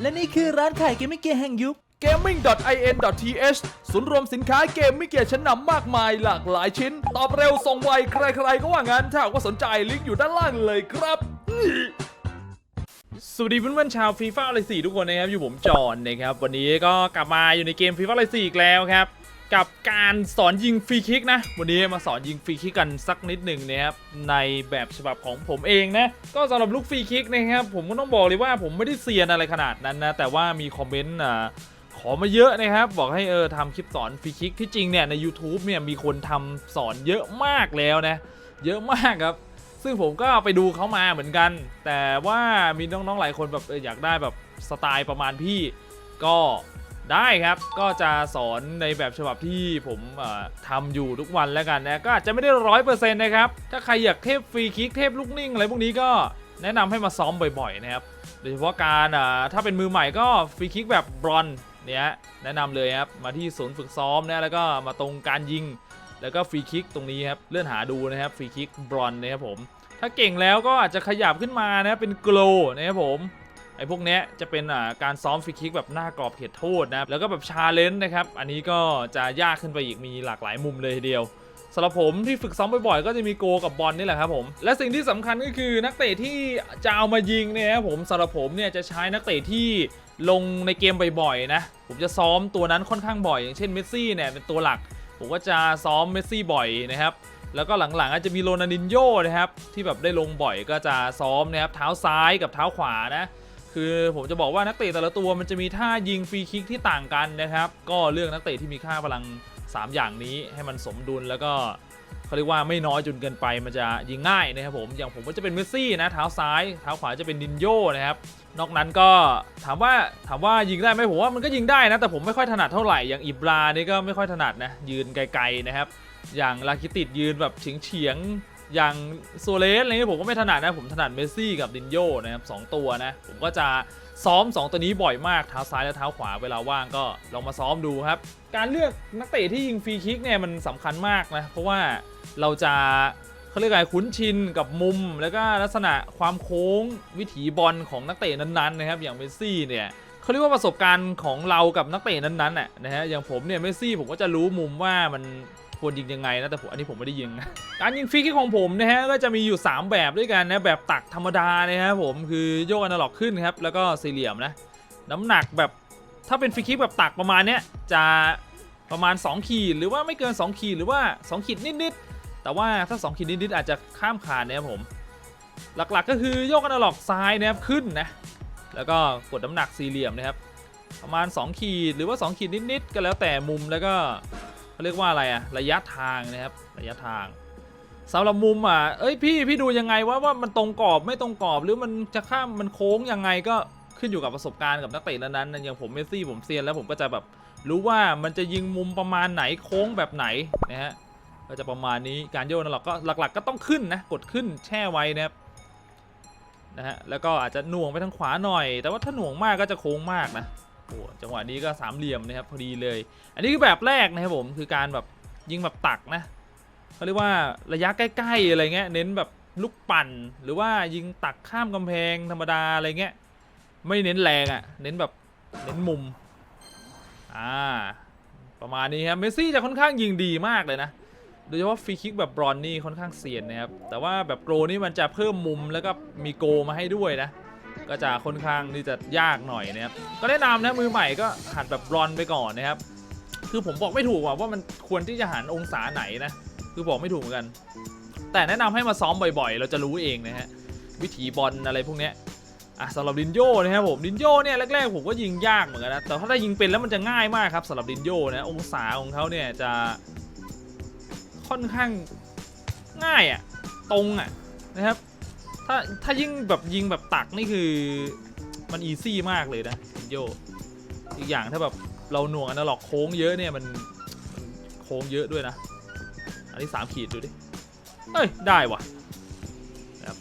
และนี่คือร้านขายเกมมิ่งเกียร์แห่งยุค gaming.in.th ศูนย์รวมสินค้าเกมม่เกียร์ชั้นนำมากมายหลากหลายชิ้น ตอบเร็วส่งไวใครๆก็ว่างั้นถ้าหากว่าสนใจลิงก์อยู่ด้านล่างเลยครับ สวัสดีเพื่อนๆชาวฟีฟ่าเลยสี่ทุกคนนะครับ อยู่ผมจอห์นนะครับ วันนี้ก็กลับมาอยู่ในเกมฟีฟ่าเลยสี่อีกแล้วครับ กับการสอนยิงฟรีคิกนะ วันนี้มาสอนยิงฟรีคิกกันสักนิดหนึ่งนะครับในแบบฉบับของผมเองนะ ก็สำหรับลูกฟรีคิกนะครับผมก็ต้องบอกเลยว่าผมไม่ได้เซียนอะไรขนาดนั้นนะ แต่ว่ามีคอมเมนต์อ่าขอมาเยอะนะครับ บอกให้เออทำคลิปสอนฟรีคิกที่จริงเนี่ยใน YouTube เนี่ยมีคนทำสอนเยอะมากแล้วนะ เยอะมากครับ ซึ่งผมก็ไปดูเขามาเหมือนกัน แต่ว่ามีน้องๆหลายคนแบบอยากได้แบบสไตล์ประมาณพี่ก็ ได้ครับ ก็จะสอนในแบบฉบับที่ผมเอ่อทำอยู่ทุกวันแล้วกันนะ ก็อาจจะไม่ได้ร้อยเปอร์เซ็นต์นะครับ ถ้าใครอยากเทพฟรีคิกเทพลูกนิ่งอะไรพวกนี้ก็แนะนำให้มาซ้อมบ่อยๆนะครับ โดยเฉพาะการถ้าเป็นมือใหม่ก็ฟรีคิกแบบบรอนเนี่ยแนะนำเลยครับ มาที่ศูนย์ฝึกซ้อมนะแล้วก็มาตรงการยิง แล้วก็ฟรีคิกตรงนี้ครับ เลื่อนหาดูนะครับฟรีคิกบรอนนะครับผม ถ้าเก่งแล้วก็อาจจะขยับขึ้นมานะเป็นโกลนะครับผม ไอ้พวกเนี้ยจะเป็นอ่าการซ้อมฟรีคิกแบบหน้ากรอบเขตโทษนะครับแล้วก็แบบชาเลนจ์นะครับอันนี้ก็จะยากขึ้นไปอีกมีหลากหลายมุมเลยทีเดียวสำหรับผมที่ฝึกซ้อมบ่อยๆ ก็จะมีโกกับบอลนี่แหละครับผม และสิ่งที่สำคัญก็คือนักเตะที่จะเอามายิงเนี่ยครับผมสำหรับผมเนี่ยจะใช้นักเตะที่ลงในเกมบ่อยๆนะผมจะซ้อมตัวนั้นค่อนข้างบ่อย อย่างเช่นเมสซี่เนี่ยเป็นตัวหลัก ผมก็จะซ้อมเมสซี่บ่อยนะครับแล้วก็หลังๆอาจจะมีโรนัลดินโญ่นะครับที่แบบได้ลงบ่อยก็จะซ้อมนะครับเท้าซ้ายกับเท้าขวานะ คือผมจะบอกว่านักเตะแต่ละตัวมันจะมีท่ายิงฟรีคิกที่ต่างกันนะครับ ก็เลือกนักเตะที่มีค่าพลัง 3 อย่างนี้ให้มันสมดุลแล้วก็เขาเรียกว่าไม่น้อยจนเกินไปมันจะยิงง่ายนะครับผมอย่างผมก็จะเป็นเมสซี่นะเท้าซ้ายเท้าขวาจะเป็นดินโญ่นะครับนอกนั้นก็ถามว่าถามว่ายิงได้ไหมผมว่ามันก็ยิงได้นะแต่ผมไม่ค่อยถนัดเท่าไหร่อย่างอิบรานี่ก็ไม่ค่อยถนัดนะยืนไกลๆนะครับ อย่างลาคิติดยืนแบบเฉียงเฉียงๆ อย่างโซเลสอะไรเงี้ยผมก็ไม่ถนัดนะ ผมถนัดเมสซี่กับดินโญ่นะครับสองตัวนะ ผมก็จะซ้อม 2 ตัวนี้บ่อยมากเท้าซ้ายและเท้าขวาเวลาว่างก็ลองมาซ้อมดูครับ การเลือกนักเตะที่ยิงฟรีคิกเนี่ยมันสำคัญมากนะ เพราะว่าเราจะเขาเรียกอะไรคุ้นชินกับมุม แล้วก็ลักษณะความโค้งวิถีบอลของนักเตะนั้นๆนะครับอย่างเมสซี่เนี่ยเขาเรียกว่าประสบการณ์ของเรากับนักเตะนั้นๆน่ะนะฮะอย่างผมเนี่ยเมสซี่ผมก็จะรู้มุมว่ามัน ควรยิงยังไงนะแต่ผมอันนี้ผมไม่ได้ยิงนะการยิงฟรีคิกของผมนะฮะก็จะมีอยู่ 3 แบบด้วยกันนะแบบตักธรรมดานะครับผมคือโยกอนาล็อกขึ้นครับแล้วก็สี่เหลี่ยมนะน้ำหนักแบบถ้าเป็นฟรีคิกแบบตักประมาณเนี้ยจะประมาณ 2 ขีดหรือว่าไม่เกิน 2 ขีดหรือว่า 2 ขีดนิดๆแต่ว่าถ้า 2 ขีดนิดๆอาจจะข้ามขาดนะครับผมหลักๆก็คือโยกอนาล็อกซ้ายนะครับขึ้นนะแล้วก็กดน้ำหนักสี่เหลี่ยมนะครับประมาณ 2 ขีดหรือว่า 2 ขีดนิดๆก็แล้วแต่มุมแล้วก็ เขาเรียกว่าอะไรอะระยะทางนะครับระยะทางสำหรับมุมอะเอ้ยพี่พี่ดูยังไงว่าว่ามันตรงกรอบไม่ตรงกรอบหรือมันจะข้ามมันโค้งยังไงก็ขึ้นอยู่กับประสบการณ์กับนักเตะนั้นๆนอย่างผมเมสซี่ผมเซียนแล้วผมก็จะแบบรู้ว่ามันจะยิงมุมประมาณไหนโค้งแบบไหนนะฮะก็จะประมาณนี้การโยนนั่นหรอกก็หลัก ๆ ก็ต้องขึ้นนะกดขึ้นแช่ไว้นะครับนะฮะแล้วก็อาจจะหน่วงไปทางขวาหน่อย แต่ว่าถ้าหน่วงมากก็จะโค้งมากนะ โอ้จังหวะนี้ก็สามเหลี่ยมนะครับพอดีเลย อันนี้คือแบบแรกนะครับผมคือการแบบยิงแบบตักนะเขาเรียกว่าระยะใกล้ๆอะไรเงี้ยเน้นแบบลูกปั่น หรือว่ายิงตักข้ามกำแพงธรรมดาอะไรเงี้ยไม่เน้นแรงอะ่ะเน้นแบบเน้นมุมอ่าประมาณนี้ครับเมสซี่จะค่อนข้างยิงดีมากเลยนะโดยเฉพาะฟรีคิกแบบบรอนนี่ค่อนข้างเซียนนะครับแต่ว่าแบบโกลนี่มันจะเพิ่มมุมแล้วก็มีโกมาให้ด้วยนะ ก็จะค่อนข้างที่จะยากหน่อยนะครับก็แนะนำนะมือใหม่ก็หัดแบบบรอนไปก่อนนะครับ คือผมบอกไม่ถูกว่าว่ามันควรที่จะหันองศาไหนนะคือบอกไม่ถูกเหมือนกัน แต่แนะนำให้มาซ้อมบ่อยๆ เราจะรู้เองนะฮะวิถีบอลอะไรพวกเนี้ยอะสำหรับดินโยนะครับผมดินโยเนี่ยแรกๆผมก็ยิงยากเหมือนกันนะแต่ถ้าได้ยิงเป็นแล้วมันจะง่ายมากครับสำหรับดินโยนะองศาของเขาเนี่ยจะค่อนข้างง่ายอะ่ะตรงอะนะครับ ถ้าถ้ายิ่งแบบยิงแบบตักนี่คือมันอีซี่มากเลยนะโยอีกอย่างถ้าแบบเราหน่วงอนาล็อกโค้งเยอะเนี่ยมันมันโค้งเยอะด้วยนะ อันนี้ 3 ขีดดูดิ เอ้ย ได้วะนะครับ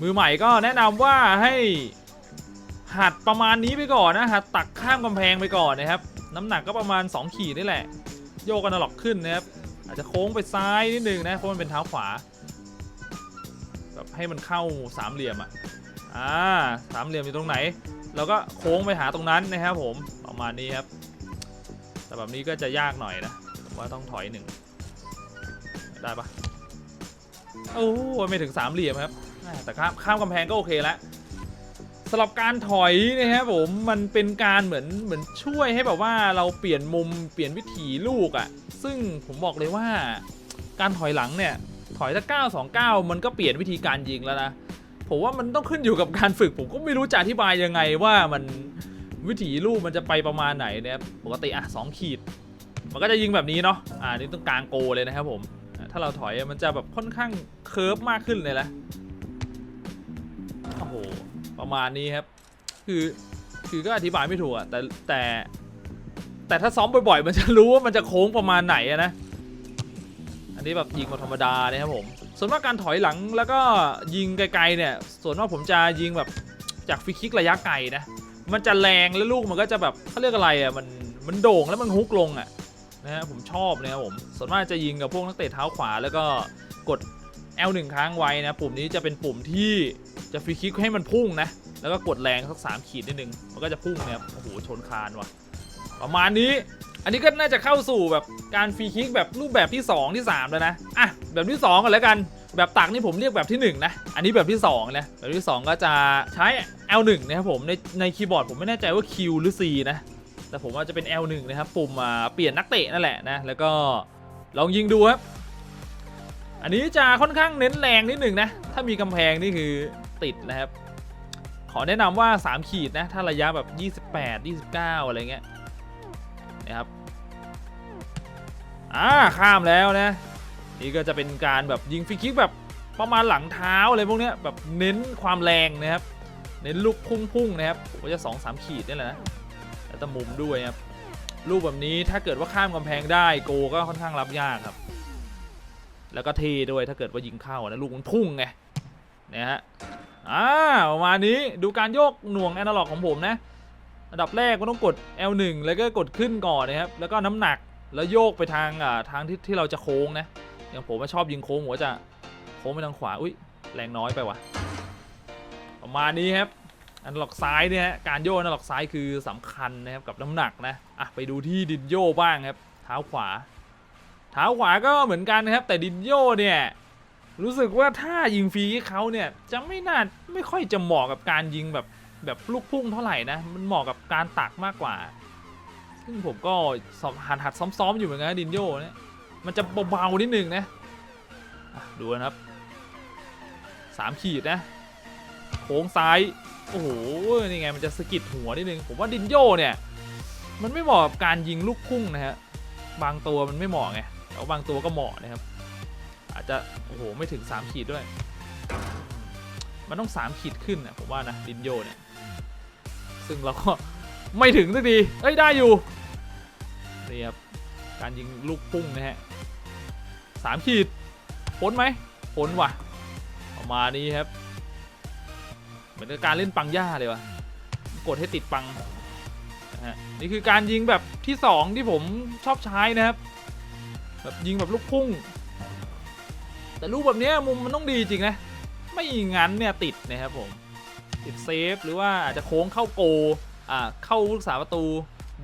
มือใหม่ก็แนะนำว่าให้หัดประมาณนี้ไปก่อนนะหัดตักข้ามกำแพงไปก่อนนะครับ น้ำหนักก็ประมาณ 2 ขีดนี่แหละ โยกกันหลอกขึ้นนะครับอาจจะโค้งไปซ้ายนิดนึงนะเพราะมันเป็นเท้าขวา ให้มันเข้าสามเหลี่ยมอะอ่าสามเหลี่ยมอยู่ตรงไหน เราก็โค้งไปหาตรงนั้นนะครับผมประมาณนี้ครับ แต่แบบนี้ก็จะยากหน่อยนะว่าต้องถอยหนึ่งได้ปะโอ้ไม่ถึงสามเหลี่ยมครับแม่แต่ข้ามข้ามกำแพงก็โอเคแล้วสำหรับการถอยนะครับผมมันเป็นการเหมือนเหมือนช่วยให้แบบว่าเราเปลี่ยนมุมเปลี่ยนวิถีลูกอะ่ะ ซึ่งผมบอกเลยว่าการถอยหลังเนี่ย ถอยถ้า929 มันก็เปลี่ยนวิธีการยิงแล้วนะ ผมว่ามันต้องขึ้นอยู่กับการฝึก ผมก็ไม่รู้จะอธิบายยังไงว่ามันวิถีลูกมันจะไปประมาณไหนเนี่ยปกติอะสองขีด มันก็จะยิงแบบนี้เนาะอ่านี่ต้องกลางโกเลยนะครับผม ถ้าเราถอยมันจะแบบค่อนข้างเคิร์ฟมากขึ้นเลยละโอ้โหประมาณนี้ครับ คือคือก็อธิบายไม่ถูกอะแต่แต่แต่ถ้าซ้อมบ่อยๆ มันจะรู้ว่ามันจะโค้งประมาณไหนนะ อันนี้แบบยิงแบบธรรมดาเนะครับผม ส่วนมากการถอยหลังแล้วก็ยิงไกลๆเนี่ย ส่วนมากผมจะยิงแบบจากฟรีคิกระยะไกลนะ มันจะแรงแล้วลูกมันก็จะแบบเขาเรียกอะไรอะมันมันโด่งแล้วมันฮุกลงอะนะฮะผมชอบนะครับผมส่วนมากจะยิงกับพวกนักเตะเท้าขวาแล้วก็กด L1 ค้างไว้นะปุ่มนี้จะเป็นปุ่มที่จะฟรีคิกให้มันพุ่งนะ แล้วก็กดแรงสักสามขีดนิดนึงมันก็จะพุ่งเนี่ยโอ้โหชนคานว่ะ ประมาณนี้ อันนี้ก็น่าจะเข้าสู่แบบการฟรีคิกแบบรูปแบบที่ 2 ที่ 3 แล้วนะ อะ แบบที่ 2กันแล้วกัน แบบตักนี่ผมเรียกแบบที่ 1 นะ อันนี้แบบที่ 2 นะ แบบที่ 2 ก็จะใช้ L1 นะครับผม ในในคีย์บอร์ดผมไม่แน่ใจว่า Q หรือ C นะ แต่ผมว่าจะเป็น L1 นะครับ ปุ่มเปลี่ยนนักเตะนั่นแหละนะ แล้วก็ลองยิงดูครับ อันนี้จะค่อนข้างเน้นแรงนิดหนึ่งนะ ถ้ามีกำแพงนี่คือติดนะครับ ขอแนะนำว่า 3 ขีดนะ ถ้าระยะแบบ 28 29 อะไรเงี้ย นะครับอ่าข้ามแล้วนะนี่ก็จะเป็นการแบบยิงฟรีคิกแบบประมาณหลังเท้าอะไรพวกเนี้ยแบบเน้นความแรงนะครับ เน้นลูกพุ่งๆนะครับผมว่าจะ2 3ขีดนี่แหละนะแล้วต่มุมด้วยครับลูกแบบนี้ถ้าเกิดว่าข้ามกำแพงได้โกก็ค่อนข้างรับยากครับ แล้วก็เทด้วยถ้าเกิดว่ายิงเข้านะลูกมันพุ่งไงเนี่ยฮะอ่าประมาณนี้ดูการโยกหน่วงแอนาล็อกของผมนะ อันดับแรกมันต้องกด L1 แล้วก็กดขึ้นก่อนนะครับ แล้วก็น้ำหนักแล้วโยกไปทางอ่าทางที่ที่เราจะโค้งนะ อย่างผมว่ชอบยิงโค้งผมก็จะโค้งไปทางขวา อุ้ยแรงน้อยไปว่ะ ประมาณนี้ครับ อันหลอกซ้ายเนี่ยฮะ การโยกอันหลอกซ้ายคือสำคัญนะครับกับน้ำหนักนะ อะไปดูที่ดินโยบ้างครับ เท้าขวา เท้าขวาก็เหมือนกันนะครับ แต่ดินโยเนี่ยรู้สึกว่าถ้ายิงฟรีเขาเนี่ยจะไม่น่าไม่ค่อยจะเหมาะกับการยิงแบบ แบบลูกพุ่งเท่าไหร่นะ มันเหมาะกับการตักมากกว่า ซึ่งผมก็สอบหัดหัดซ้อมๆอยู่เหมือนกันนะดินโยเนี่ยมันจะเบาๆนิดนึงนะดูนะครับสามขีดนะ โค้งซ้าย โอ้โห นี่ไงมันจะสะกิดหัวนิดนึง ผมว่าดินโยเนี่ย มันไม่เหมาะกับการยิงลูกพุ่งนะฮะ บางตัวมันไม่เหมาะไงแต่ว่าบางตัวก็เหมาะนะครับ อาจจะ โอ้โห ไม่ถึง 3 ขีดด้วย มันต้อง 3 ขีดขึ้นนะผมว่านะดินโยเนี่ย ซึ่งเราก็ไม่ถึงสักทีเอ้ยได้อยู่นี่ครับการยิงลูกพุ่งนะฮะสามขีดพ้นไหมพ้นว่ะประมาณนี้ครับ เหมือนกับการเล่นปังย่าเลยว่ะกดให้ติดปังนะฮะนี่คือการยิงแบบที่ 2 ที่ผมชอบใช้นะครับแบบยิงแบบลูกพุ่ง แต่ลูกแบบนี้มุมมันต้องดีจริงนะ ไม่งั้นเนี่ยติดนะครับผม ติดเซฟหรือว่าอาจจะโค้งเข้าโกอ่าเข้าผู้รักษาประตู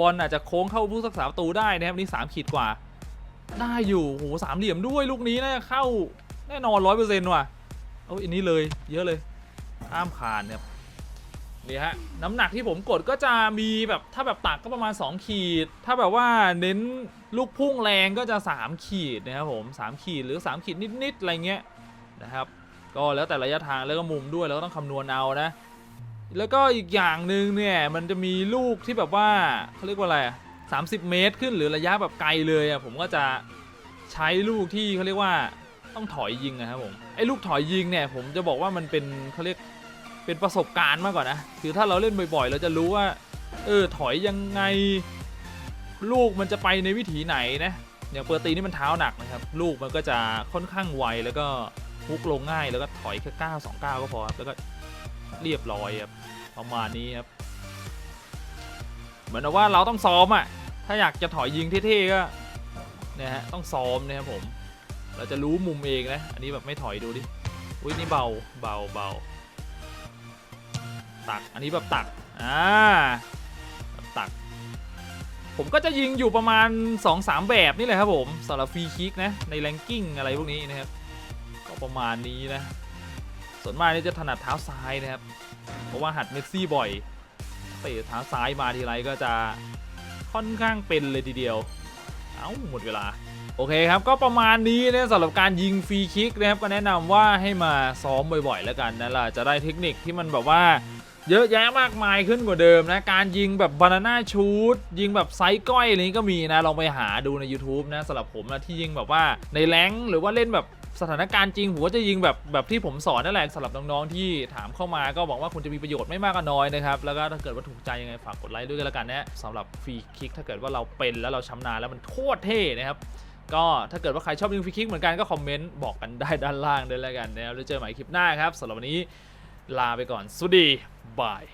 บอลอาจจะโค้งเข้าผู้รักษาประตูได้นะครับนี่สามขีดกว่า ได้อยู่โหสามเหลี่ยมด้วยลูกนี้น่าจะเข้าแน่นอนร้อยเปอร์เซ็นต์ว่ะเอาอันนี้เลยเยอะเลยข้ามผ่านเนี่ยนี่ฮะน้ำหนักที่ผมกดก็จะมีแบบถ้าแบบตักก็ประมาณ 2 ขีด ถ้าแบบว่าเน้นลูกพุ่งแรงก็จะ 3 ขีดนะครับผม 3 ขีดหรือ 3 ขีดนิด ๆ อะไรเงี้ยนะครับ ก็แล้วแต่ระยะทางแล้วก็มุมด้วยแล้วก็ต้องคำนวณเอานะ แล้วก็อีกอย่างหนึ่งเนี่ยมันจะมีลูกที่แบบว่าเขาเรียกว่าอะไรอะ30เมตรขึ้นหรือระยะแบบไกลเลยอะผมก็จะใช้ลูกที่เขาเรียกว่าต้องถอยยิงนะครับผมไอ้ลูกถอยยิงเนี่ยผมจะบอกว่ามันเป็นเขาเรียกเป็นประสบการณ์มากกว่านะคือถ้าเราเล่นบ่อยๆ เราจะรู้ว่า เออถอยยังไง ลูกมันจะไปในวิถีไหนนะอย่างเปอร์ตีนี่มันเท้าหนักนะครับ ลูกมันก็จะค่อนข้างไวแล้วก็ ฮุกลงง่ายแล้วก็ถอยแค่ก้าสองก้าวก็พอครับแล้วก็เรียบร้อยครับประมาณนี้ครับเหมือนว่าเราต้องซ้อมอะถ้าอยากจะถอยยิงเท่ๆก็เนี่ยฮะต้องซ้อมนะครับผม เราจะรู้มุมเองนะอันนี้แบบไม่ถอยดูดิอุ้ยนี่เบาเบาเบาตักอันนี้แบบตักอ่าอ่าตัก ผมก็จะยิงอยู่ประมาณ 2-3 แบบนี่แหละครับผมสำหรับฟรีคิกนะในแรงกิ้งอะไรพวกนี้นะครับ ประมาณนี้นะ ส่วนมากนี่จะถนัดเท้าซ้ายนะครับ เพราะว่าหัดเมสซี่บ่อยเตะเท้าซ้ายมาทีไรก็จะค่อนข้างเป็นเลยทีเดียว เอ้าหมดเวลา โอเคครับก็ประมาณนี้นะสำหรับการยิงฟรีคิกนะครับก็แนะนำว่าให้มาซ้อมบ่อยๆ แล้วกันนะล่ะจะได้เทคนิคที่มันแบบว่าเยอะแยะมากมายขึ้นกว่าเดิมนะ การยิงแบบบานาน่าชูดยิงแบบไซส์ก้อยอะไรนี้ก็มีนะ ลองไปหาดูใน YouTube นะสำหรับผมนะที่ยิงแบบว่าในแรงหรือว่าเล่นแบบ สถานการณ์จริงผมก็จะยิงแบบแบบที่ผมสอนนั่นแหละสำหรับน้องๆที่ถามเข้ามาก็หวังว่าคุณจะมีประโยชน์ไม่มากก็น้อยนะครับแล้วก็ถ้าเกิดว่าถูกใจยังไงฝากกดไลค์ด้วยกันแล้วกันนะสำหรับฟรีคิกถ้าเกิดว่าเราเป็นแล้วเราชำนาญแล้วมันโคตรเท่นะครับก็ถ้าเกิดว่าใครชอบยิงฟรีคิกเหมือนกันก็คอมเมนต์บอกกันได้ด้านล่างด้วยแล้วกันนะครับแล้วเจอใหม่คลิปหน้าครับสำหรับวันนี้ลาไปก่อนสวัสดีบาย